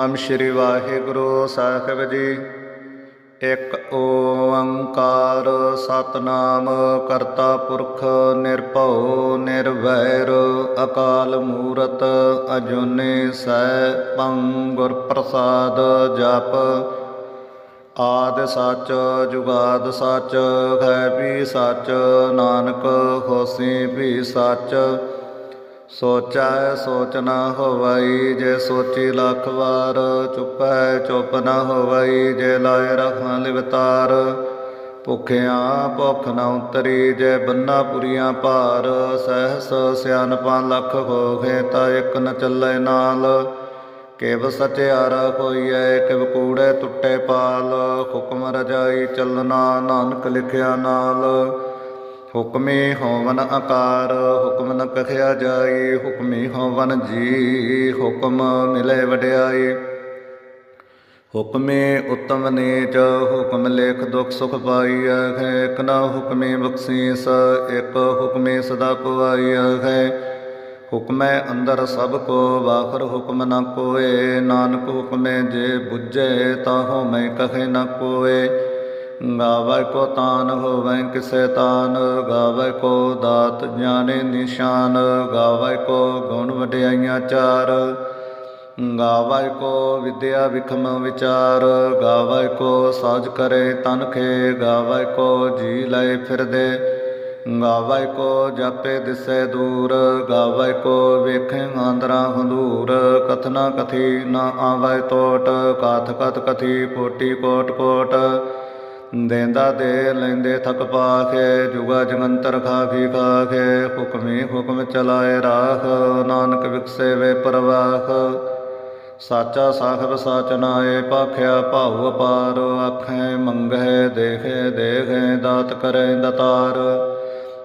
ਨਾਮ ਸ੍ਰੀ ਵਾਹਿਗੁਰੂ ਸਾਹਿਬ ਜੀ। ਇੱਕ ਓੰਕਾਰ ਸਤਨਾਮ ਕਰਤਾ ਪੁਰਖ ਨਿਰਭਉ ਨਿਰਵੈਰ ਅਕਾਲ ਮੂਰਤ ਅਜੂਨੀ ਸੈ ਭੰ ਗੁਰ ਪ੍ਰਸਾਦ ਜਪ। ਆਦ ਸਚ ਜੁਗਾਦ ਸਚ ਹੈ ਵੀ ਸੱਚ, ਨਾਨਕ ਹੋਸੀ ਵੀ ਸੱਚ। ਸੋਚੈ ਸੋਚ ਨਾ ਹੋਵਈ, ਜੇ ਸੋਚੀ ਲੱਖ ਵਾਰ ਚੁੱਪੈ ਚੁੱਪ ਨਾ ਹੋਵਈ, ਜੇ ਲਾਇ ਰਖਾਂ ਲਿਵਤਾਰ, ਭੁਖਿਆਂ ਭੁਖ ਨਾ ਉਤਰੀ, ਜੇ ਬੰਨਾ ਪੁਰੀਆਂ ਭਾਰ, ਸਹਿਸ ਸਿਆਨਪਾਂ ਲੱਖ ਹੋਗੇ ਤਾਂ ਇੱਕ ਨ ਚੱਲੇ ਨਾਲ। ਕਿਵ ਸਚਿਆਰਾ ਹੋਈਐ, ਕਿਵ ਕੂੜੇ ਟੁੱਟੇ ਪਾਲ, ਹੁਕਮ ਰਜਾਈ ਚੱਲਣਾ, ਨਾਨਕ ਲਿਖਿਆ ਨਾਲ। ਹੁਕਮੇ ਹੋਵਨ ਆਕਾਰ, ਹੁਕਮ ਨ ਕਖਿਆ ਜਾਈ ਹੁਕਮੇ ਹੋਵਨ ਜੀ, ਹੁਕਮ ਮਿਲੇ ਵਡਿਆਈ ਹੁਕਮੇ ਉਤਮ ਨੀਚ, ਹੁਕਮ ਲੇਖ ਦੁਖ ਸੁਖ ਪਾਈ ਹੈ, ਇਕ ਹੁਕਮੇ ਬਖਸ਼ੀਸ, ਇਕ ਹੁਕਮੇ ਸਦਾ ਪਵਾਈ ਹੈ। ਹੁਕਮੈ ਅੰਦਰ ਸਭ ਕੋ, ਵਾਖਰ ਹੁਕਮ ਨ ਕੋਏ, ਨਾਨਕ ਹੁਕਮੈ ਜੇ ਬੁੱਝੇ, ਤਾਹੋ ਮੈਂ ਕਹੇ ਨ ਕੋਏ। ਗਾਵੈ ਕੋ ਤਾਨ ਹੋਵੇ ਕਿਸੈ ਤਾਨ ਗਾਵੈ ਕੋ ਦਾਤ ਜਾਣੇ ਨਿਸ਼ਾਨ ਗਾਵੈ ਕੋ ਗੁਣ ਵਡਿਆਈਆਂ ਚਾਰ। ਗਾਵੈ ਕੋ ਵਿਦਿਆ ਵਿਖਮ ਵਿਚਾਰ ਗਾਵੈ ਕੋ ਸਾਜ ਕਰੇ ਤਨ ਖੇ ਗਾਵੈ ਕੋ ਜੀ ਲੈ ਫਿਰਦੇ। ਗਾਵੈ ਕੋ ਜਾਪੇ ਦਿਸੈ ਦੂਰ ਗਾਵੈ ਕੋ ਵੇਖੇ ਆਂਦਰਾ ਹੰਦੂਰ। ਕਥਨਾ ਕਥੀ ਨਾ ਆਵੈ ਟੋਟ ਕਾਥ ਕਥ ਕਥੀ ਕੋਟੀ ਕੋਟ ਕੋਟ। ਦੇਂਦਾ ਦੇ ਲੈਂਦੇ ਥਕ ਪਾਖੇ, ਜੁਗਾ ਜਗੰਤਰ ਖਾਖੀ ਖਾਖੇ, ਹੁਕਮੀ ਹੁਕਮ ਚਲਾਏ ਰਾਖ, ਨਾਨਕ ਵਿਕਸੇ ਵੇ ਪ੍ਰਵਾਖ। ਸਾਚਾ ਸਾਖਬ ਸਾਚ ਨਾਏ, ਪਾਖਿਆ ਭਾਉ ਅਪਾਰ, ਆਖੇ ਮੰਗਹਿ ਦੇਖੇ ਦੇਖੇ, ਦਾਤ ਕਰੇ ਦਤਾਰ।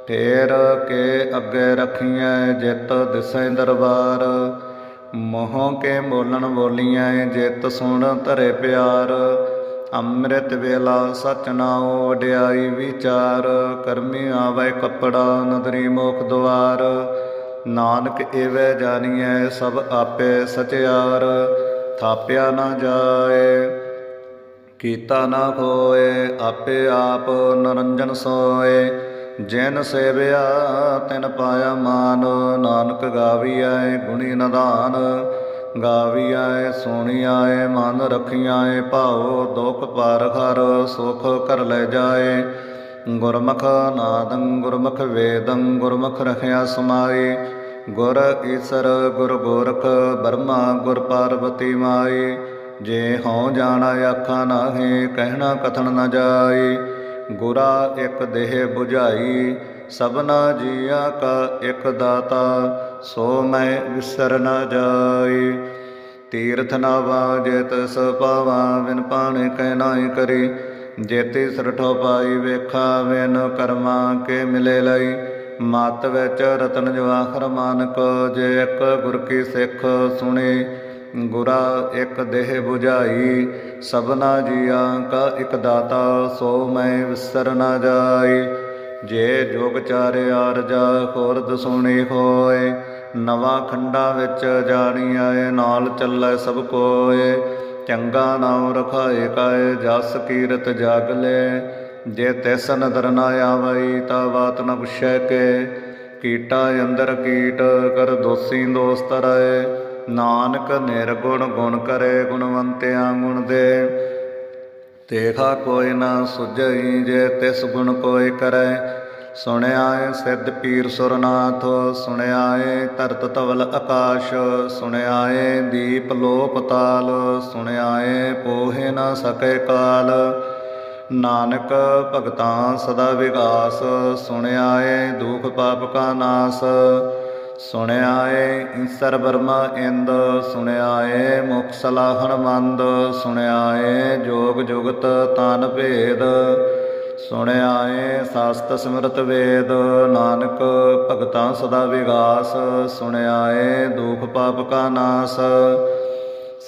ਫੇਰ ਕੇ ਅੱਗੇ ਰਖੀਐ, ਜਿਤ ਦਿਸੈ ਦਰਬਾਰ। ਮੋਹ ਕੇ ਬੋਲਣ ਬੋਲੀਐ, ਜਿਤ ਸੁਣ ਧਰੇ ਪਿਆਰ। ਅੰਮ੍ਰਿਤ ਵੇਲਾ ਸਚ ਨਾਉ ਵਡਿਆਈ ਵਿਚਾਰ, ਕਰਮੀ ਆਵੇ ਕਪੜਾ ਨਦਰੀ ਮੋਖ ਦੁਆਰ। ਨਾਨਕ ਏਵੈ ਜਾਣੀਐ ਸਭ ਆਪੇ ਸਚਿਆਰ, ਥਾਪਿਆ ਨਾ ਜਾਏ, ਕੀਤਾ ਨਾ ਕੋਏ ਆਪੇ ਆਪ ਨਰੰਜਨ ਸੋਏ। ਜਿਨ ਸੇਵਿਆ ਤਿਨ ਪਾਇਆ ਮਾਨ, ਨਾਨਕ ਗਾਵੀਐ ਗੁਣੀ ਨਦਾਨ। ਗਾਵੀਐ, ਸੁਣੀਐ, ਮਨ ਰਖੀਐ, ਭਾਉ ਦੁਖ ਪਰ ਹਰ ਸੁਖ ਕਰ ਲੈ ਜਾਏ। ਗੁਰਮੁਖ ਨਾਦੰ, ਗੁਰਮੁਖ ਵੇਦੰ, ਗੁਰਮੁਖ ਰਖਿਆ ਸਮਾਈ ਗੁਰ ਈਸਰ, ਗੁਰ ਗੋਰਖ, ਬਰਮਾ, ਗੁਰ ਪਾਰਵਤੀ ਮਾਈ ਜੇ ਹਉ ਜਾਣਾ ਆਖਾਂ ਨਾਹੀ, ਕਹਿਣਾ ਕਥਨ ਨਾ ਜਾਈ ਗੁਰਾ ਇੱਕ ਦੇਹ 부ਝਾਈ ਸਭਨਾ ਜੀਆ ਕਾ ਇੱਕ ਦਾਤਾ। ਸੋ ਮੈਂ ਵਿਸਰ ਨ ਜਾਈ। ਤੀਰਥ ਨਾਵਾ ਜੇ ਤਸ ਪਾਵਾ ਵਿਨ ਪਾਣੇ ਕਹਿ ਨਾਹੀ ਕਰੀ। ਜੇਤੇ ਸਰਠੋ ਪਾਈ ਵੇਖਾ ਵਿਨ ਕਰਮਾ ਕੇ ਮਿਲੇ ਲਈ। ਮਤ ਵਿੱਚ ਰਤਨ ਜਵਾਖਰ ਮਾਨਕ, ਜੇ ਇੱਕ ਗੁਰ ਕੀ ਸਿੱਖ ਸੁਣੇ, ਗੁਰਾ ਇੱਕ ਦੇਹ 부ਝਾਈ ਸਭਨਾ ਜੀਆ ਕਾ ਇਕ ਦਾਤਾ, ਸੋ ਮੈਂ ਵਿਸਰ ਨਾ ਜਾਈ। ਜੇ ਜੋਗ ਚਾਰੇ ਆਰਜਾ ਖੁਰਦ ਸੁਣੀ ਹੋਏ ਨਵਾਂ ਖੰਡਾ ਵਿੱਚ ਜਾਣੀ ਆਏ ਨਾਲ ਚੱਲੇ ਸਭ ਕੋਏ ਚੰਗਾ ਨਾਮ ਰਖਾਏ ਕਾਏ ਜਸ ਕੀਰਤ ਜਾਗ ਲੈ। ਜੇ ਤਿਸ ਨਦਰ ਨਾ ਆਵਈ, ਤਾ ਬਾਤ ਨ ਪੁੱਛੈ ਕੇ। ਕੀਟਾ ਅੰਦਰ ਕੀਟ, ਕਰ ਦੋਸੀ ਦੋਸਤ ਰਏ। ਨਾਨਕ ਨਿਰਗੁਣ ਗੁਣ ਕਰੇ, ਗੁਣਵੰਤਿਆਂ ਗੁਣ ਦੇ। ਤੇਖਾ ਕੋਈ ਨਾ ਸੁਝਈ, ਜੇ ਤਿਸ ਗੁਣ ਕੋਈ ਕਰੈ। ਸੁਣਿਆ ਏ ਸਿੱਧ ਪੀਰ ਸੁਰਨਾਥ ਸੁਣਿਆ ਏ ਧਰਤ ਤਵਲ ਆਕਾਸ਼ ਸੁਣਿਆ ਏ ਦੀਪ ਲੋਪ ਤਾਲ ਸੁਣਿਆ ਏ ਪੋਹੇ ਨਾ ਸਕੈ ਕਾਲ। ਨਾਨਕ ਭਗਤਾਂ ਸਦਾ ਵਿਗਾਸ ਸੁਣਿਆ ਏ ਦੁਖ ਪਾਪ ਕਾ ਨਾਸ। ਸੁਣਿਆ ਏ ਈਸਰ ਬਰਮਾ ਇੰਦ ਸੁਣਿਆ ਏ ਮੁਖ ਸਲਾਹਣ ਮੰਦ ਸੁਣਿਆ ਏ ਜੋਗ ਜੁਗਤ ਤਨ ਭੇਦ। ਸੁਣਿਆ ਏ, ਸਾਸਤ ਸਿਮਰਤ ਵੇਦ, ਨਾਨਕ ਭਗਤਾਂ ਸਦਾ ਵਿਗਾਸ। ਸੁਣਿਆ ਏ, ਦੁਖ ਪਾਪ ਕਾ ਨਾਸ।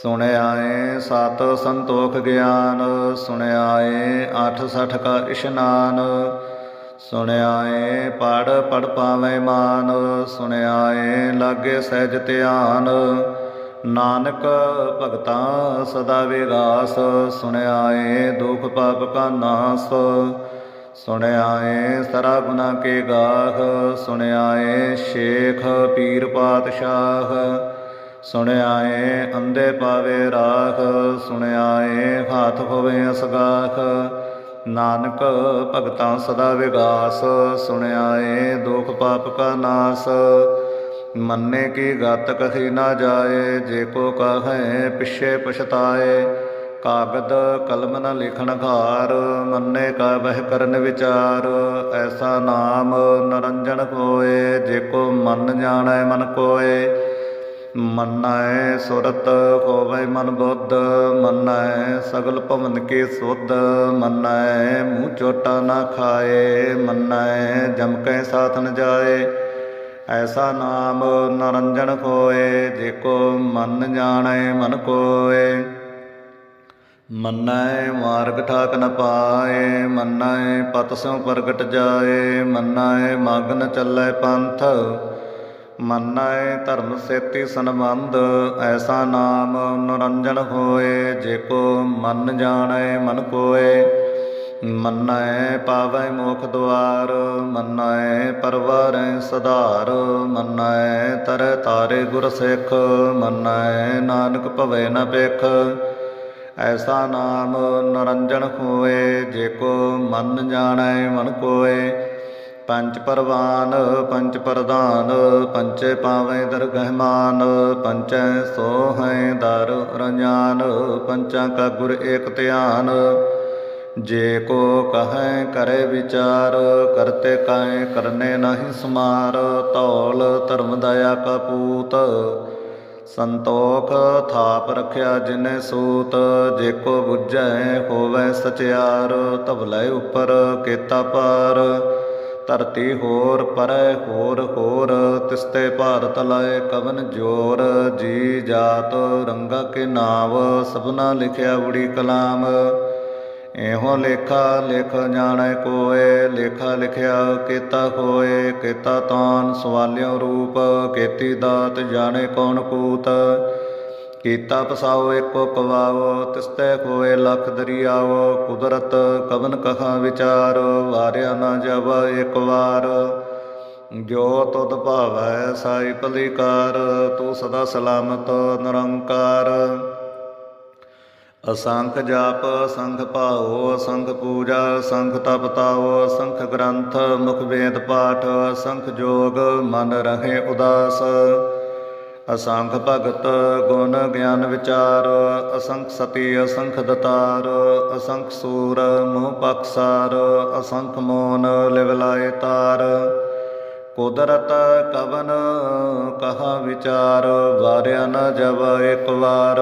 ਸੁਣਿਆ ਏ, ਸਤ ਸੰਤੋਖ ਗਿਆਨ। ਸੁਣਿਆ ਏ, ਅੱਠ ਸਠ ਕਾ ਇਸ਼ਨਾਨ। ਸੁਣਿਆ ਏ, ਪੜ ਪੜ ਪਾਵੇਂ ਮਾਨ। ਸੁਣਿਆ ਏ, ਲਾਗੇ ਸਹਿਜ ਧਿਆਨ। ਨਾਨਕ ਭਗਤਾਂ ਸਦਾ ਵਿਗਾਸ। ਸੁਣਿਆ ਏ, ਦੁਖ ਪਾਪ ਕਾ ਨਾਸ। ਸੁਣਿਆ ਏ ਸਰਾ ਗੁਨਾ ਕੇ ਗਾਖ ਸੁਣਿਆ ਏ ਸ਼ੇਖ ਪੀਰ ਪਾਤਸ਼ਾਹ। ਸੁਣਿਆ ਏ ਅੰਦੇ ਪਾਵੇ ਰਾਖ ਸੁਣਿਆ ਏ ਹਾਥ ਹੋਵੇ ਅਸਗਾਖ। ਨਾਨਕ ਭਗਤਾਂ ਸਦਾ ਵਿਗਾਸ ਸੁਣਿਆ ਏ ਦੁਖ ਪਾਪ ਕਾ ਨਾਸ। ਮੰਨੇ ਕੀ ਗਤ ਕਹੀ ਨਾ ਜਾਏ, ਜੇ ਕੋ ਕਹੈ ਪਿਛੇ ਪਛਤਾਏ। ਕਾਗਦ ਕਲਮ ਨ ਲਿਖਣ ਘਾਰ, ਮੰਨੇ ਕਾ ਵਹਿ ਕਰਨ ਵਿਚਾਰ। ਐਸਾ ਨਾਮ ਨਰੰਜਨ ਕੋਏ, ਜੇ ਕੋ ਮਨ ਜਾਣੈ ਮਨ ਕੋਏ। ਮੰਨੈ ਸੁਰਤ ਹੋਵੇ ਮਨ ਬੁੱਧ, ਮੰਨੈ ਸਗਲ ਭਵਨ ਕੇ ਸੁਧ। ਮੰਨੈ ਮੂੰਹ ਚੋਟਾ ਨਾ ਖਾਏ, ਮੰਨੈ ਜਮ ਕੈ ਸਾਥ ਨ ਜਾਏ। ਐਸਾ ਨਾਮ ਨਰੰਜਨ ਕੋਏ, ਜੇ ਕੋ ਮਨ ਜਾਣੈ ਮਨ ਕੋਏ। ਮੰਨੈ ਮਾਰਗ ਠਾਕ ਨ ਪਾਏ, ਮੰਨੈ ਪਤ ਸਿਉ ਪ੍ਰਗਟ ਜਾਏ, ਮੰਨੈ ਮਗਨ ਚੱਲੈ ਪੰਥ, ਮੰਨੈ ਧਰਮ ਸੇਤੀ ਸੰਬੰਧ, ਐਸਾ ਨਾਮ ਨਰੰਜਨ ਹੋਏ, ਜੇ ਕੋ ਮਨ ਜਾਣੈ ਮਨ ਕੋਏ, ਮੰਨੈ ਪਾਵੈ ਮੋਖ ਦੁਆਰ, ਮੰਨੈ ਪਰਵਾਰੈ ਸਧਾਰ, ਮੰਨੈ ਤਰ ਤਾਰੇ ਗੁਰ ਸਿੱਖ, ਮੰਨੈ ਨਾਨਕ ਭਵੈ ਨ ਪੇਖ ਐਸਾ ਨਾਮ ਨਰੰਜਨ ਹੋਏ, ਜੇ ਕੋ ਮਨ ਜਾਣੈ ਮਨ ਕੋਏ। ਪੰਚ ਪਰਵਾਨ ਪੰਚ ਪ੍ਰਧਾਨ ਪੰਚੇ ਪਾਵੇਂ ਦਰਗਹਿ ਮਾਨ। ਪੰਚੈ ਸੋਹੈ ਦਰ ਰਜਾਨ ਪੰਚਾਂ ਕਾ ਗੁਰ ਏਕ ਧਿਆਨ। ਜੇ ਕੋ ਕਹੈ ਕਰੇ ਵਿਚਾਰ, ਕਰਤੇ ਕਾਇ ਕਰਨੇ ਨਹੀਂ ਸਮਾਰ। ਤੌਲ ਧਰਮ ਦਇਆ ਕਾ ਪੂਤ। ਸੰਤੋਖ ਥਾਪ ਰਖਿਆ ਜਿਨੇ ਸੂਤ, ਜੇ ਕੋ ਬੁਝੈ ਹੋਵੇ ਸਚਿਆਰ ਧਵਲੇ ਉਪਰ ਕੇਤਾ ਪਾਰ ਧਰਤੀ ਹੋਰ ਪਰੈ ਹੋਰ ਹੋਰ, ਤਿਸਤੇ ਭਾਰਤ ਲਾਏ ਕਵਨ ਜੋਰ। ਜੀ ਜਾਤ ਰੰਗਾ ਕੇ ਨਾਵ, ਸਭਨਾ ਲਿਖਿਆ ਬੁੜੀ ਕਲਾਮ। ਇਹੋ ਲੇਖਾ ਲਿਖ ਜਾਣੈ ਕੋਏ, ਲੇਖਾ ਲਿਖਿਆ ਕੀਤਾ ਹੋਏ, ਕੀਤਾ ਤਾਨ ਸਵਾਲਿਓ ਰੂਪ, ਕੀਤੀ ਦਾਤ ਜਾਣੇ ਕੌਣ ਕੂਤ। ਕੀਤਾ ਪਸਾਓ ਏਕੋ ਕਵਾਵ ਤਿਸਤੇ ਕੋਏ ਲਖ ਦਰਿਆਵ ਕੁਦਰਤ ਕਵਨ ਕਹਾ ਵਿਚਾਰ, ਵਾਰਿਆ ਨਾ ਜਬ ਇੱਕ ਵਾਰ। ਜੋ ਤੁਧ ਭਾਵੈ ਸਾਈ ਭਲੀਕਾਰ, ਤੂੰ ਸਦਾ ਸਲਾਮਤ ਨਿਰੰਕਾਰ। ਅਸੰਖ ਜਾਪ, ਅਸੰਖ ਭਾਉ, ਅਸੰਖ ਪੂਜਾ, ਅਸੰਖ ਤਪ ਤਾਉ, ਅਸੰਖ ਗ੍ਰੰਥ, ਮੁਖ ਵੇਦ ਪਾਠ, ਅਸੰਖ ਜੋਗ, ਮਨ ਰਹੇ ਉਦਾਸ। ਅਸੰਖ ਭਗਤ, ਗੁਣ ਗਿਆਨ ਵਿਚਾਰ, ਅਸੰਖ ਸਤੀ, ਅਸੰਖ ਦਤਾਰ, ਅਸੰਖ ਸੂਰ, ਮੋਹ ਪਕਸਾਰ ਅਸੰਖ ਮੋਨ ਲਿਵਲਾਏ ਤਾਰ। ਕੁਦਰਤ ਕਵਨ, ਕਹਾ ਵਿਚਾਰ, ਵਾਰਿਆ ਨ ਜਬ ਇੱਕ ਵਾਰ।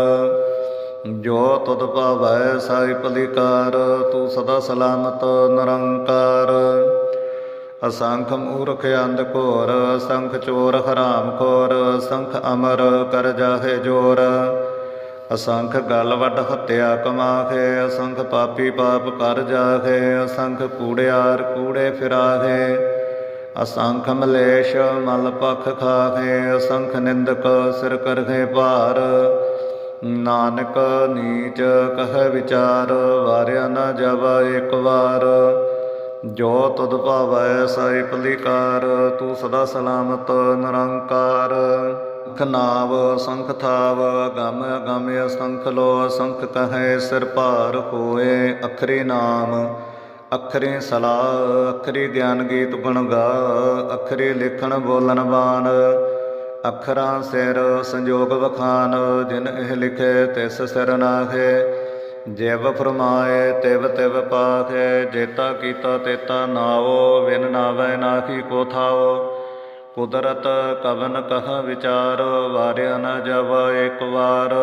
ਜੋ ਤੁਧ ਭਾਵੈ ਸਾਈ ਭਲੀਕਾਰ, ਤੂੰ ਸਦਾ ਸਲਾਮਤ, ਨਿਰੰਕਾਰ। ਅਸੰਖ ਮੂਰਖ ਅੰਧ ਘੋਰ, ਅਸੰਖ ਚੋਰ ਹਰਾਮ ਖੋਰ, ਅਸੰਖ ਅਮਰ ਕਰ ਜਾਹੇ ਜੋਰ। ਅਸੰਖ ਗਲ ਵੱਡ ਹੱਤਿਆ ਕਮਾਖੇ ਅਸੰਖ ਪਾਪੀ ਪਾਪ ਕਰ ਜਾਹੇ, ਅਸੰਖ ਕੂੜਿਆਰ ਕੂੜੇ ਫਿਰਾਹੇ। ਅਸੰਖ ਮਲੇਸ਼ ਮਲ ਪਖ ਖਾਹੇ, ਅਸੰਖ ਨਿੰਦਕ ਸਿਰ ਕਰਹੇ ਭਾਰ। ਨਾਨਕ ਨੀਚ ਕਹ ਵਿਚਾਰ, ਵਾਰਿਆ ਨਾ ਜਬ ਇੱਕ ਵਾਰ। ਜੋ ਤੁਧ ਭਾਵੈ ਸਾਈ ਭਲੀਕਾਰ, ਤੂੰ ਸਦਾ ਸਲਾਮਤ ਨਿਰੰਕਾਰ। ਸੰਖ ਨਾਵ ਸੰਖ ਥਾਵ, ਗਮ ਗਮ ਅਸੰਖ ਲੋ ਅਸੰਖ ਕਹੈ, ਸਿਰ ਭਾਰ ਹੋਏ ਅਖਰੀ ਨਾਮ। ਅਖਰੀ ਸਲਾ ਅਖਰੀ ਗਿਆਨ ਗੀਤ ਗੁਣ ਗਾ, ਅਖਰੀ ਲਿਖਣ ਬੋਲਣ ਬਾਣ। ਅੱਖਰਾਂ ਸਿਰ ਸੰਜੋਗ ਵਖਾਨ, ਜਿਨ ਇਹ ਲਿਖੇ ਤਿਸ ਸਿਰ ਨਾਖੇ ਜਿਵ ਫਰਮਾਏ, ਤਿਵ ਤਿਵ ਪਾਖੇ ਜੇਤਾ ਕੀਤਾ ਤੇਤਾ ਨਾਵੋ ਵਿਨ ਨਾਵੈ ਨਾਖੀ ਕੋ ਥਾਵ ਕੁਦਰਤ ਕਵਨ ਕਹ ਵਿਚਾਰ, ਵਾਰਿਆ ਨ ਜਬ ਇੱਕ ਵਾਰ।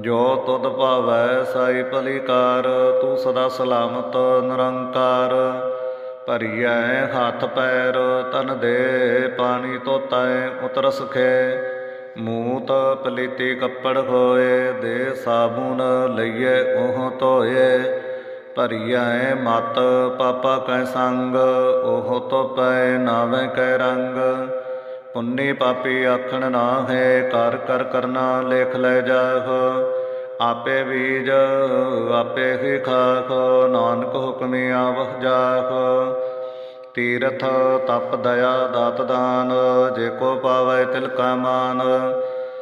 ਜੋ ਤੁਧ ਭਾਵੈ ਸਾਈ ਭਲੀਕਾਰ, ਤੂੰ ਸਦਾ ਸਲਾਮਤ ਨਿਰੰਕਾਰ। ਭਰੀਐ ਹੱਥ ਪੈਰ ਤਨ ਦੇ ਪਾਣੀ ਧੋਤੈ ਉਤਰ ਸੁਖੇ ਮੂਤ ਪਲੀਤੀ ਕੱਪੜ ਹੋਏ ਦੇ ਸਾਬੂਨ ਲਈਏ ਉਹ ਧੋਏ। ਭਰੀਐ ਮਤ ਪਾਪਾ ਕੈ ਸੰਗ, ਉਹ ਧੋਪੈ ਨਾਵੇਂ ਕੈ ਰੰਗ। ਪੁੰਨੀ ਪਾਪੀ ਆਖਣ ਨਾ ਹੈ ਕਰ ਕਰ ਕਰਨਾ ਲੇਖ ਲੈ ਜਾਖ ਆਪੇ ਬੀਜ, ਆਪੇ ਹੀ ਖਾਖ, ਨਾਨਕ ਹੁਕਮੀ ਆਵਹ ਜਾਖ। ਤੀਰਥ ਤਪ ਦਇਆ ਦਾਤ ਦਾਨ, ਜੇ ਕੋ ਪਾਵੈ ਤਿਲ ਕਾ ਮਾਨ।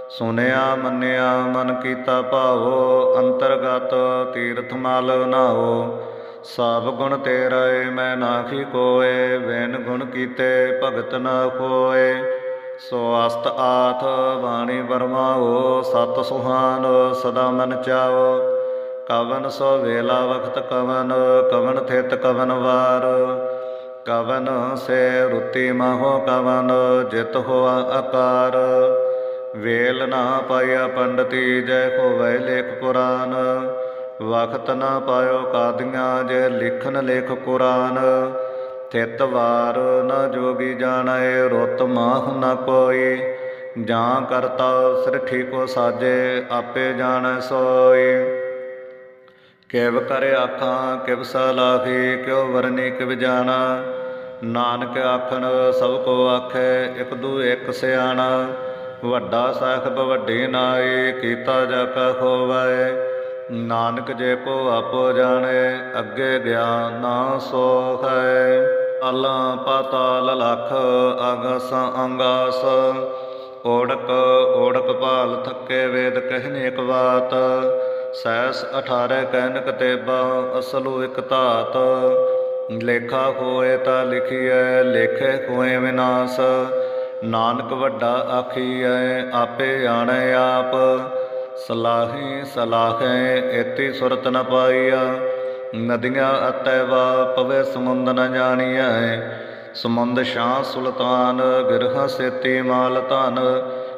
ਸੁਨਿਆ ਮੰਨਿਆ ਮਨ ਕੀਤਾ ਭਾਵੋ ਅੰਤਰਗਤ ਤੀਰਥ ਮਲ ਨਾਓ ਸਭ ਗੁਣ ਤੇਰਾ ਏ ਮੈਂ ਨਾਖੀ ਕੋਏ, ਵੈਨ ਗੁਣ ਕੀਤੇ ਭਗਤ ਨਾ ਕੋਏ ਸੋ ਅਸਤ ਆਥ ਬਾਣੀ ਬਰਮਾਓ ਸਤ ਸੁਹਾਨ ਸਦਾ ਮਨ ਚਾਓ। ਕਵਨ ਸੋ ਵੇਲਾ ਵਖਤ ਕਵਨ ਕਵਨ ਥਿਤ ਕਵਨ ਵਾਰ। ਕਵਨ ਸੇ ਰੁਤੀ ਮਹੋ ਕਵਨ, ਜਿਤ ਹੋਆ ਆਕਾਰ ਵੇਲ ਨਾ ਪਾਇਆ ਪੰਡਤੀ, ਜੈ ਹੋਵੇ ਲੇਖ ਪੁਰਾਨ। ਵਖਤ ਨਾ ਪਾਇਓ ਕਾਦੀਆਂ, ਜੇ ਲਿਖਨ ਲੇਖ ਕੁਰਾਨ। ਤਿਤ ਵਾਰ ਨ ਜੋਗੀ ਜਾਣੈ, ਰੁੱਤ ਮਾਹ ਨ ਕੋਈ ਜਾਂ ਕਰਤਾ ਸਿਰਠੀ ਕੋ ਸਾਜੇ, ਆਪੇ ਜਾਣੈ ਸੋਈ। ਕਿਵ ਕਰੇ ਆਖਾਂ, ਕਿਵ ਸਲਾਹੀ ਕਿਉ ਵਰਨੀ ਕਿਵ ਜਾਣਾ। ਨਾਨਕ ਆਖਣ, ਸਭ ਕੋ ਆਖੇ, ਇਕ ਦੂ ਇਕ ਸਿਆਣਾ। ਵੱਡਾ ਸਾਹਿਬ ਵੱਡੀ ਨਾਈ, ਕੀਤਾ ਜਾ ਕਾ ਹੋਵੈ। ਨਾਨਕ ਜੇ ਕੋ ਆਪੋ ਜਾਣੇ, ਅੱਗੇ ਗਿਆ ਨਾ ਸੋ ਹੈ ਅਲਾ ਪਾਤਾਲ ਲਖ ਆਗਸ ਅੰਗਾਸ। ਓੜਕ ਓੜਕ ਭਾਲ ਥੱਕੇ ਵੇਦ ਕਹਿਨੇ ਇਕ ਬਾਤ। ਸੈਸ 18 ਕਹਿਨਕ ਤੇਬਾ ਅਸਲੂ ਇਕ ਧਾਤ। ਲੇਖਾ ਹੋਏ ਤਾਂ ਲਿਖੀਐ, ਲੇਖੇ ਹੋਏ ਵਿਨਾਸ਼। ਨਾਨਕ ਵੱਡਾ ਆਖੀਐ, ਆਪੇ ਜਾਣੈ ਆਪ। ਸਲਾਹੀ ਸਲਾਹੈ, ਏਤੀ ਸੁਰਤ ਨ ਪਾਈਆ। ਨਦੀਆਂ ਅਤੈ ਵਾ ਪਵੇ ਸਮੁੰਦ ਨ ਜਾਣੀਐ। ਸਮੁੰਦ ਸ਼ਾਹ ਸੁਲਤਾਨ, ਗਿਰਹ ਸੇਤੀ ਮਾਲ ਧਨ।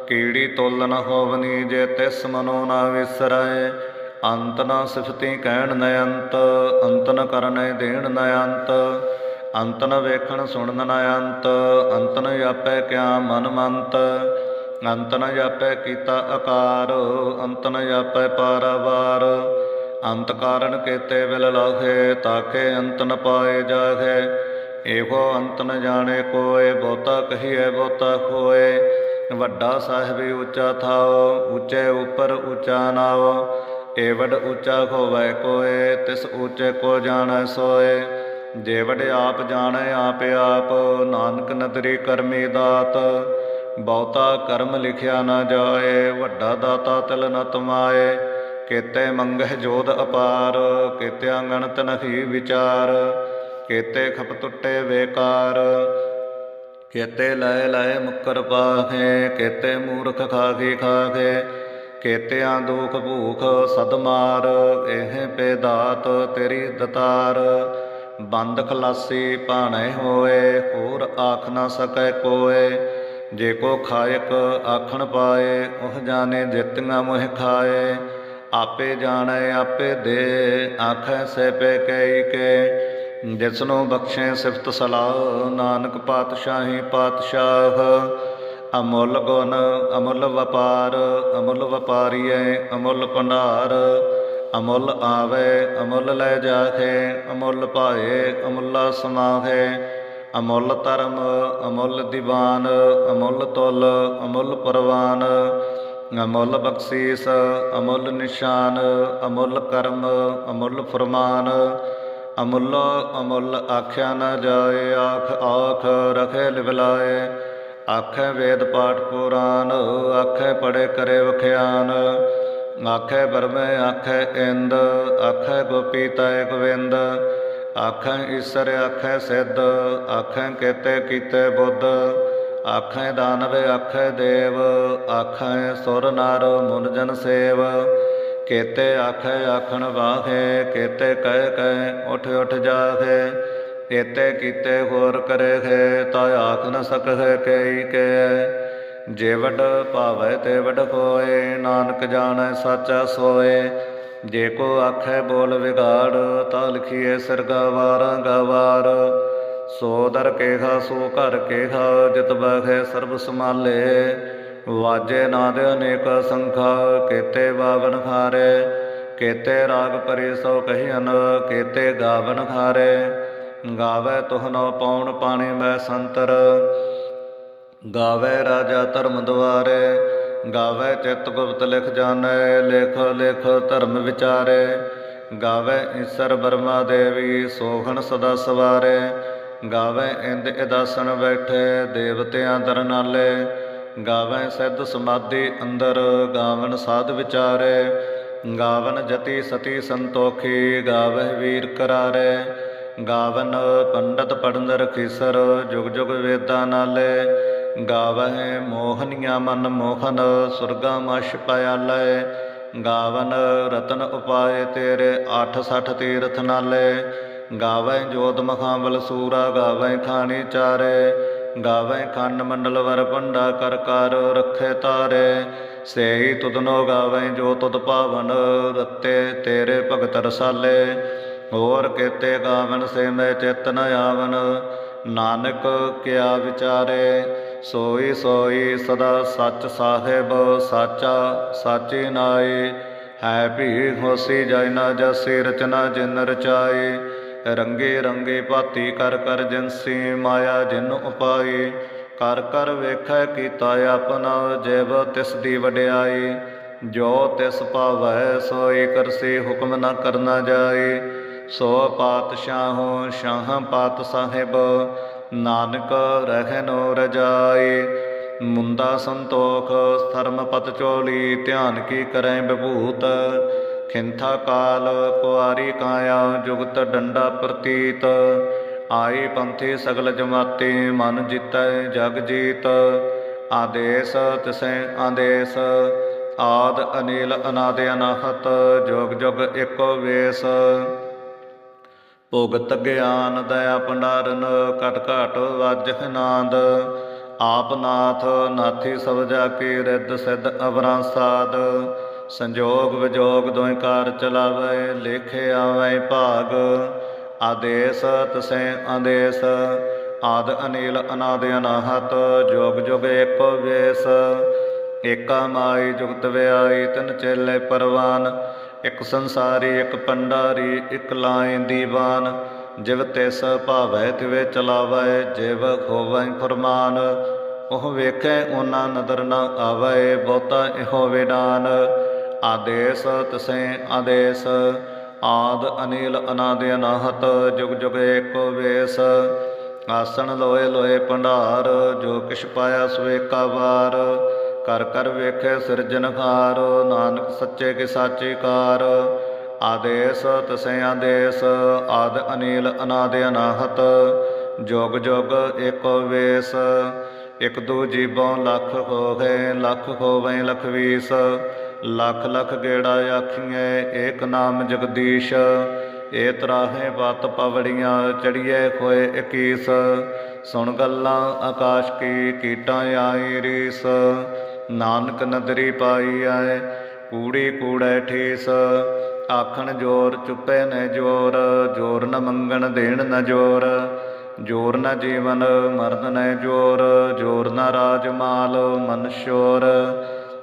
ਕੀੜੀ ਤੁਲ ਨ ਹੋਵਨੀ ਜੇ ਤਿਸ ਮਨੋ ਨ ਵਿਸਰੈ। ਅੰਤ ਨ ਸਿਫਤੀ ਕਹਿਣ ਨ ਅੰਤ ਅੰਤ ਨ ਕਰਨੈ ਦੇਣ ਨ ਅੰਤ। ਅੰਤ ਨ ਵੇਖਣ ਸੁਣਨ ਨ ਅੰਤ ਅੰਤ ਨ ਜਾਪੈ ਕਿਆ ਮਨ ਮੰਤ। ਅੰਤ ਨ ਜਾਪੈ ਕੀਤਾ ਆਕਾਰ, ਅੰਤ ਨ ਜਾਪੈ ਪਾਰਾਵਾਰ। ਅੰਤ ਕਾਰਨ ਕੇਤੇ ਬਿਲ ਲਾਹੇ, ਤਾਕੇ ਅੰਤ ਨ ਪਾਏ ਜਾਹੇ। ਇਹੋ ਅੰਤ ਨ ਜਾਣੇ ਕੋਏ, ਬਹੁਤਾ ਕਹੀਏ ਬਹੁਤਾ ਖੋਏ। ਵੱਡਾ ਸਾਹਿਬ ਉੱਚਾ ਥਾਓ, ਉੱਚੇ ਉੱਪਰ ਉੱਚਾ ਨਾਓ। ਏਵਡ ਉੱਚਾ ਹੋਵੈ ਕੋਏ, ਤਿਸ ਉੱਚੇ ਕੋ ਜਾਣੈ ਸੋਏ। ਜੇਵਡ ਆਪ ਜਾਣੈ ਆਪ ਆਪ, ਨਾਨਕ ਨਦਰੀ ਕਰਮੀ ਦਾਤ। ਬਹੁਤਾ ਕਰਮ ਲਿਖਿਆ ਨਾ ਜਾਏ, ਵੱਡਾ ਦਾਤਾ ਤਿਲ ਨ ਤਮਾਏ। ਕੇਤੇ ਮੰਗਹਿ ਜੋਦ ਅਪਾਰ ਕੇਤਿਆਂ ਗਣਤ ਨਹੀ ਵਿਚਾਰ, ਕੇਤੇ ਖਪ ਟੁੱਟੇ ਵੇਕਾਰ, ਕੇਤੇ ਲੈ ਲੈ ਮੁਕਰ ਪਾਹੇ ਕੇਤੇ ਮੂਰਖ ਖਾਗੇ ਖਾਗੇ ਕੇਤਿਆਂ ਦੁਖ ਭੂਖ ਸਦਮਾਰ ਇਹ ਪੇ ਦਾਤ ਤੇਰੀ ਦਤਾਰ, ਬੰਦ ਖਲਾਸੀ ਭਾਣੇ ਹੋਏ, ਹੋਰ ਆਖ ਨਾ ਸਕੈ ਕੋਏ, ਜੇ ਕੋ ਖਾਇਕ ਆਖਣ ਪਾਏ, ਉਹ ਜਾਣੇ ਜਿਤੀਆਂ ਮੋਹ ਖਾਏ। ਆਪੇ ਜਾਣੈ, ਆਪੇ ਦੇ, ਆਖੈ ਸੇ ਪੇ ਕਈ ਕੇ। ਜਿਸਨੂੰ ਬਖਸ਼ੇ ਸਿਫਤ ਸਲਾਹ, ਨਾਨਕ ਪਾਤਸ਼ਾਹੀ ਪਾਤਸ਼ਾਹ। ਅਮੁੱਲ ਗੁਣ, ਅਮੁੱਲ ਵਪਾਰ, ਅਮੁੱਲ ਵਪਾਰੀਐ, ਅਮੁੱਲ ਭੰਡਾਰ। ਅਮੁੱਲ ਆਵੇ, ਅਮੁੱਲ ਲੈ ਜਾਖੇ ਅਮੁੱਲ ਭਾਏ, ਅਮੁੱਲਾ ਸਮਾਹੇ। ਅਮੁੱਲ ਧਰਮ, ਅਮੁੱਲ ਦੀਵਾਨ, ਅਮੁੱਲ ਤੁਲ, ਅਮੁੱਲ ਪਰਵਾਨ। ਅਮੁੱਲ ਬਖਸ਼ੀਸ, ਅਮੁੱਲ ਨਿਸ਼ਾਨ, ਅਮੁੱਲ ਕਰਮ, ਅਮੁੱਲ ਫਰਮਾਨ, ਅਮੁੱਲ ਅਮੁੱਲ ਆਖਿਆ ਨਾ ਜਾਏ, ਆਖ ਆਖ, ਰਖੇ ਲਿਵਲਾਏ। ਆਖੇ ਵੇਦ ਪਾਠ ਪੁਰਾਨ, ਆਖੇ ਪੜੇ ਕਰੇ ਵਖਿਆਨ। ਆਖੇ ਬਰਮੇ, ਆਖੇ ਇੰਦ, ਆਖੇ ਗੋਪੀ ਤੈ ਗੋਵਿੰਦ। ਆਖੇ ਈਸਰ, ਆਖੇ ਸਿੱਧ, ਆਖੇ ਕੇਤੇ ਕੀਤੇ ਬੁੱਧ। ਆਖੈ ਦਾਨਵ, ਆਖੈ ਦੇਵ, ਆਖੇ ਸੁਰ ਨਰ ਮੁਨ ਜਨ ਸੇਵ। ਕੇਤੇ ਆਖੈ ਆਖਣ ਵਾਹੇ, ਕੇਤੇ ਕਹਿ ਕਹਿ ਉਠ ਉਠ ਜਾਹੇ। ਕੇਤੇ ਕੀਤੇ ਹੋਰ ਕਰੇ ਹੈ ਤਾ ਆਖ ਨ ਸਕਹਿ ਕਈ ਕੇ ਜੇ ਵਡ ਭਾਵੈ ਤੇ ਵਡ ਹੋਏ, ਨਾਨਕ ਜਾਣੈ ਸਾਚਾ ਸੋਏ। ਜੇ ਕੋ ਆਖੈ ਬੋਲ ਵਿਗਾੜ, ਤਾ ਲਿਖੀਏ ਸਰਗਾ ਵਾਰਾਂ ਗਵਾਰ ਸੋ ਦਰ ਕੇਹਾ, ਸੋ ਘਰ ਕੇਹਾ, ਜਿਤ ਬਖੈ ਸਰਬ ਸਮਾਲੇ ਵਾਜੇ ਨਾਦ ਅਨੇਕ ਸੰਖਾ, ਕੇਤੇ ਬਾਵਨ ਖਾਰੇ ਕੇਤੇ ਰਾਗ ਪਰੇ ਸੋ ਕਹਿਨ, ਕੇਤੇ ਗਾਵਨ ਖਾਰੇ ਗਾਵੇ ਤੁਹਨੋ ਪੌਣ ਪਾਣੀ ਮੈਂ ਸੰਤਰ। ਗਾਵੇ ਰਾਜਾ ਧਰਮ ਦੁਆਰੇ। ਗਾਵੇ ਚਿਤ ਗੁਪਤ ਲਿਖ ਜਾਣੈ, ਲਿਖ ਲਿਖ ਧਰਮ ਵਿਚਾਰੇ। ਗਾਵੇ ਈਸਰ ਬਰਮਾ ਦੇਵੀ, ਸੋਹਣ ਸਦਾ ਸਵਾਰੇ। ਗਾਵੇ ਇੰਦ ਇਦਾਸਨ ਬੈਠੇ ਦੇਵਤਿਆਂ ਦਰ ਨਾਲੇ ਗਾਵੇ ਸਿੱਧ ਸਮਾਧੀ ਅੰਦਰ ਗਾਵਨ ਸਾਧ ਵਿਚਾਰੇ, ਗਾਵਨ ਜਤੀ ਸਤੀ ਸੰਤੋਖੀ ਗਾਵੇ ਵੀਰ ਕਰਾਰੇ, ਗਾਵਨ ਪੰਡਤ ਪੜਨ ਰਖੀਸਰ ਜੁਗ ਜੁਗ ਵੇਦਾਂ ਨਾਲੇ, ਗਾਵਹਿ ਮੋਹਨੀਆਂ ਮਨ ਮੋਹਨ ਸੁਰਗਾ ਮਛ ਪਿਆਲੇ, ਗਾਵਨ ਰਤਨ ਉਪਾਏ ਤੇਰੇ 860 ਤੀਰਥ ਨਾਲੇ ਗਾਵੈ ਜੋਤ ਮਖਾਂਬਲ ਸੂਰਾ, ਗਾਵੈ ਖਾਣੀ ਚਾਰੇ, ਗਾਵੈ ਖੰਡ ਮੰਡਲ ਵਰ ਪੰਡਾ ਕਰ ਕਰ ਰੱਖੇ ਤਾਰੇ। ਸੇਹੀ ਤੁਧਨੋ ਗਾਵੈ ਜੋ ਤੁਧ ਪਾਵਨ ਰਤੇ, ਤੇਰੇ ਭਗਤ ਰਸਾਲੇ। ਹੋਰ ਕੇਤੇ ਗਾਵਨ ਸੇ ਮੈਂ ਚਿਤ ਆਵਨ, ਨਾਨਕ ਕਿਆ ਵਿਚਾਰੇ। ਸੋਈ ਸੋਈ ਸਦਾ ਸੱਚ ਸਾਹਿਬ, ਸਾਚਾ ਸਾਚੀ ਨਾਏ ਹੈ ਭੀ ਹੋਸੀ ਜਾਇ ਨਾ ਜਸੀ ਰਚਨਾ ਜਿਨ ਰਚਾਏ ਰੰਗੇ ਰੰਗੇ ਭਾਤੀ ਕਰ ਕਰ ਜਨਸੀ ਮਾਇਆ ਜਿਨ ਉਪਾਈ, ਕਰ ਕਰ ਵੇਖੈ ਕੀਤਾ ਆਪਨਾ ਜਿਵ ਤਿਸ ਦੀ ਵਡਿਆਈ। ਜੋ ਤਿਸ ਭਾਵੈ ਸੋਈ ਕਰਸੀ ਹੁਕਮ ਨਾ ਕਰਨਾ ਜਾਏ ਸੋ ਪਾਤਸ਼ਾਹੋ ਸ਼ਾਹ ਪਾਤ ਸਾਹਿਬ, ਨਾਨਕ ਰਹਿਨੋ ਰਜਾਈ। ਮੁੰਦਾ ਸੰਤੋਖ ਧਰਮ ਪਤ ਚੋਲੀ, ਧਿਆਨ ਕੀ ਕਰੈ ਬਭੂਤ ਖਿੰਥਾ ਕਾਲ ਕੁਆਰੀ ਕਾਇਆ ਜੁਗਤ ਡੰਡਾ ਪ੍ਰਤੀਤ। ਆਈ ਪੰਥੀ ਸਗਲ ਜਮਾਤੀ, ਮਨ ਜਿਤੈ ਜਗ ਜੀਤ। ਆਦੇਸ ਤਿਸੈ ਆਦੇਸ, ਆਦ ਅਨੀਲ ਅਨਾਦ ਅਨਾਹਤ, ਜੋਗ ਜੋਗ ਏਕੋ ਵੇਸ। ਭੁਗਤ ਗਿਆਨ ਦਇਆ ਭੰਡਾਰਨ ਕਟ ਘਟ ਵਾਜਹ ਨਾਦ। ਆਪ ਨਾਥ ਨਾਥੀ ਸਭ ਜਾ ਕੀ ਰਿੱਧ ਸਿੱਧ ਅਵਰਾਂ ਸਾਧ ਸੰਜੋਗ ਵਿਜੋਗ ਦੋਇ ਕਾਰ ਚਲਾਵੇ, ਲੇਖੇ ਆਵੇ ਭਾਗ। ਆਦੇਸ ਤਸੈ ਆਦੇਸ, ਆਦ ਅਨੀਲ ਅਨਾਦ ਅਨਾਹਤ, ਜੋਗ ਜੁਗ ਏਕੋ ਵੇਸ। ਏਕਾ ਮਾਈ ਜੁਗਤ ਵਿਆਈ, ਤਿਨ ਚੇਲੇ ਪਰਵਾਨ। ਇਕ ਸੰਸਾਰੀ, ਇਕ ਪੰਡਾਰੀ, ਇਕ ਲਾਇ ਦੀਵਾਨ। ਜਿਵ ਤਿਸ ਭਾਵੈ, ਤਿਵੇ ਚਲਾਵੈ, ਜਿਵ ਹੋਵੈ ਫਰਮਾਨ। ਉਹ ਵੇਖੈ ਉਹਨਾਂ ਨਦਰ ਨਾ ਆਵੈ, ਬਹੁਤਾ ਇਹੋ ਵਿਡਾਨ। ਆਦੇਸ ਤਸੈ ਆਦੇਸ, ਆਦ ਅਨੀਲ ਅਨਾਦ ਅਨਾਹਤ, ਜੁਗ ਜੁਗ ਏਕੋ ਵੇਸ। ਆਸਣ ਲੋਏ ਲੋਏ ਭੰਡਾਰ, ਜੋ ਕਿਛ ਪਾਇਆ ਸਵੇਕਾ ਵਾਰ। ਕਰ ਕਰ ਵੇਖੇ ਸਿਰਜਨਹਾਰ ਨਾਨਕ ਸੱਚੇ ਕੇ ਸਾਚੇ ਕਾਰ। ਆਦੇਸ ਤਸੈ ਆਦੇਸ, ਆਦ ਅਨੀਲ ਅਨਾਦ ਅਨਾਹਤ, ਜੋਗ ਜੋਗ ਏਕੋ ਵੇਸ। ਇਕ ਦੂ ਜੀਵੋਂ ਲੱਖ ਹੋਵੇ ਲੱਖ ਹੋਵੇ ਲਖ ਵੀਸ ਲੱਖ ਲੱਖ ਗੇੜਾ ਆਖੀਐ, ਏਕ ਨਾਮ ਜਗਦੀਸ਼, ਏ ਤਰਾਹੇ ਬਤ ਪਵੜੀਆਂ ਚੜੀਏ ਖੋਏ 21 ਸੁਣ ਗੱਲਾਂ ਆਕਾਸ਼ ਕੀ ਕੀਟਾਂ ਆਈ ਰੀਸ, ਨਾਨਕ ਨਦਰੀ ਪਾਈ ਆਏ ਕੂੜੀ ਕੂੜੈ ਠੀਸ। ਆਖਣ ਜੋਰ ਚੁੱਪੇ ਨੇ ਜੋਰ ਜੋਰ ਨ ਮੰਗਣ ਦੇਣ ਨ ਜੋਰ ਜੋਰ ਨ ਜੀਵਨ ਮਰਨ ਨ ਜੋਰ ਜੋਰ ਨ ਰਾਜ ਮਾਲ ਮਨ ਸ਼ੋਰ।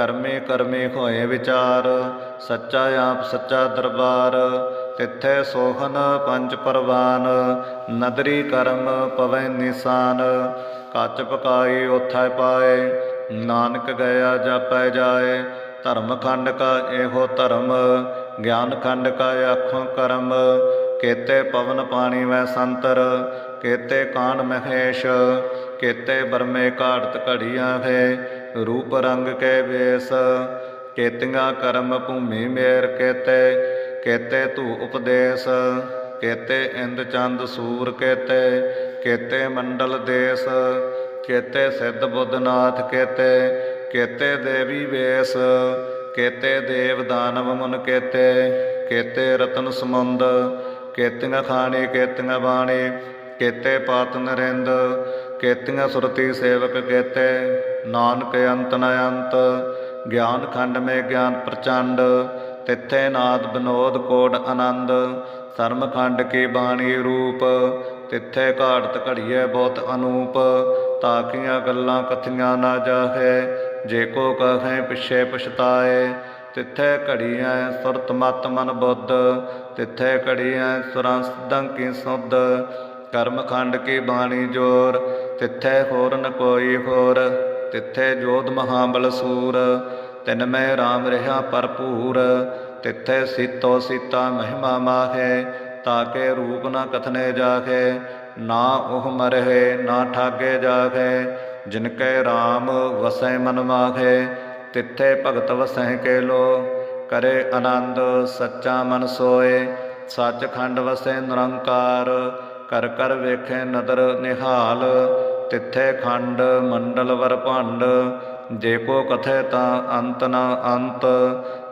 ਕਰਮੇ ਕਰਮੇ ਹੋਏ ਵਿਚਾਰ, ਸੱਚਾ ਆਪ ਸੱਚਾ ਦਰਬਾਰ, ਤਿੱਥੇ ਸੋਹਨ ਪੰਜ ਪਰਵਾਨ, ਨਦਰੀ ਕਰਮ ਪਵੈ ਨਿਸ਼ਾਨ, ਕੱਚ ਪਕਾਈ ਉਥੈ ਪਾਏ, ਨਾਨਕ ਗਿਆ ਜਾਪੈ ਜਾਏ, ਧਰਮ ਖੰਡ ਕਾ ਇਹੋ ਧਰਮ, ਗਿਆਨ ਖੰਡ ਕਾ ਆਖੋਂ ਕਰਮ, ਕੇਤੇ ਪਵਨ ਪਾਣੀ ਮੈਂ ਸੰਤਰ, ਕੇਤੇ ਕਾਨ ਮਹੇਸ਼, ਕੇਤੇ ਬਰਮੇ ਘਾੜਤ ਘੜੀਆਂ ਹੈ ਰੂਪ ਰੰਗ ਕੇ ਵੇਸ, ਕੇਤੀਆਂ ਕਰਮ ਭੂਮੀ ਮੇਰ ਕੇਤੇ ਕੇਤੇ ਧੂ ਉਪਦੇਸ਼, ਕੇਤੇ ਇੰਦ ਚੰਦ ਸੂਰ ਕੇਤੇ ਕੇਤੇ ਮੰਡਲ ਦੇਸ, ਕੇਤੇ ਸਿੱਧ ਬੁੱਧਨਾਥ ਕੇਤੇ ਕੇਤੇ ਦੇਵੀ ਵੇਸ, ਕੇਤੇ ਦੇਵ ਦਾਨਵ ਮੁਨ ਕੇਤੇ ਕੇਤੇ ਰਤਨ ਸਮੁੰਦ, ਕੇਤੀਆਂ ਖਾਣੀ ਕੇਤੀਆਂ ਬਾਣੀ, ਕੇਤੇ ਪਾਤ ਨਰਿੰਦ ਕੇਤੀਆਂ ਸੁਰਤੀ ਸੇਵਕ ਕੇਤੇ, ਨਾਨਕ ਅੰਤ ਨ ਅੰਤ, ਗਿਆਨ ਖੰਡ ਮੇ ਗਿਆਨ ਪ੍ਰਚੰਡ, ਤਿੱਥੇ ਨਾਦ ਬਨੋਦ ਕੋਟ ਆਨੰਦ, ਧਰਮ ਖੰਡ ਕੀ ਬਾਣੀ ਰੂਪ, ਤਿੱਥੇ ਘਾੜਤ ਘੜੀਏ ਬਹੁਤ ਅਨੂਪ, ਤਾਕੀਆਂ ਗੱਲਾਂ ਕਥੀਆਂ ਨਾ ਜਾਹੇ, ਜੇ ਕੋ ਕਹੈ ਪਿਛੇ ਪਛਤਾਏ, ਤਿੱਥੇ ਘੜੀਐ ਸੁਰਤ ਮਤ ਮਨ ਬੁੱਧ, ਤਿੱਥੇ ਘੜੀਐ ਸੁਰਾਂ ਸਿੱਧੰ ਕੀ ਸੁਧ, ਕਰਮ ਖੰਡ ਕੀ ਬਾਣੀ ਜੋਰ ਤਿੱਥੇ ਹੋਰ ਨ ਕੋਈ ਹੋਰ, ਤਿੱਥੇ ਜੋਧ ਮਹਾਬਲ ਸੂਰ, ਤਿਨ ਮੈਂ RAM ਰਹਾ ਭਰਪੂਰ, ਤਿੱਥੇ ਸੀਤੋ ਸੀਤਾ ਮਹਿਮਾ ਮਾਹੇ ਤਾਕੇ ਰੂਪ ਨ ਕਥਨੇ ਜਾਖੇ ਨਾ ਉਹ ਮਰਹਿ, ਨਾ ਠਾਗੇ ਜਾਖੇ ਜਿਨ ਕੈ RAM ਵਸੈ ਮਨ ਮਾਖੇ ਤਿੱਥੇ ਭਗਤ ਵਸੈ ਕੇ ਲੋ ਕਰੇ ਆਨੰਦ ਸੱਚਾ ਮਨ ਸੋਏ ਸੱਚ ਖੰਡ ਵਸੈ ਨਿਰੰਕਾਰ, ਕਰ ਕਰ ਵੇਖੇ ਨਦਰ ਨਿਹਾਲ ਤਿੱਥੇ ਖੰਡ, ਮੰਡਲ ਵਰ ਭੰਡ, ਜੇ ਕੋ ਕਥੈ ਤਾਂ ਅੰਤ ਨਾ ਅੰਤ,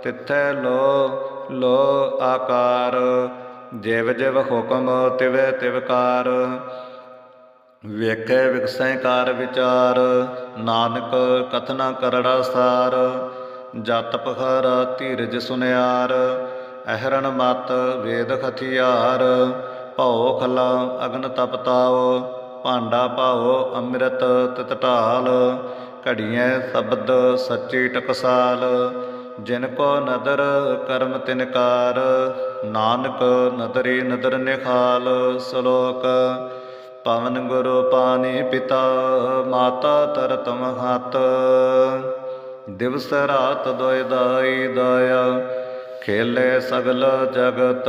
ਤਿੱਥੇ ਲੋ ਲੋ ਆਕਾਰ, ਜਿਵ ਜਿਵ ਹੁਕਮ ਤਿਵੈ ਤਿਵਕਾਰ ਵੇਖੇ ਵਿਕਸੈ ਕਾਰ ਵਿਚਾਰ, ਨਾਨਕ ਕਥਨਾ ਕਰੜਾ ਸਾਰ ਜਤ ਪਖਰ ਧੀਰਜ ਸੁਨਿਆਰ, ਅਹਰਣ ਮਤ ਵੇਦ ਖਥਿਆਰ, ਭਉ ਖਲਾ ਅਗਨ ਤਪਤਾਓ। ਭਾਂਡਾ ਭਾਉ ਅੰਮ੍ਰਿਤ ਤਿਤ ਢਾਲ, ਘੜੀਐ ਸ਼ਬਦ ਸੱਚੀ ਟਕਸਾਲ। ਜਿਨ ਕੋ ਨਦਰ ਕਰਮ ਤਿਨਕਾਰ ਨਾਨਕ ਨਦਰੀ ਨਦਰ ਨਿਖਾਲ ਸ਼ਲੋਕ। ਪਵਨ ਗੁਰੂ ਪਾਣੀ ਪਿਤਾ, ਮਾਤਾ ਤਰਤ ਮਹਤ ਦਿਵਸ ਰਾਤ ਦੋਇ ਦਾਈ ਦਇਆ, ਖੇਲੇ ਸਗਲ ਜਗਤ।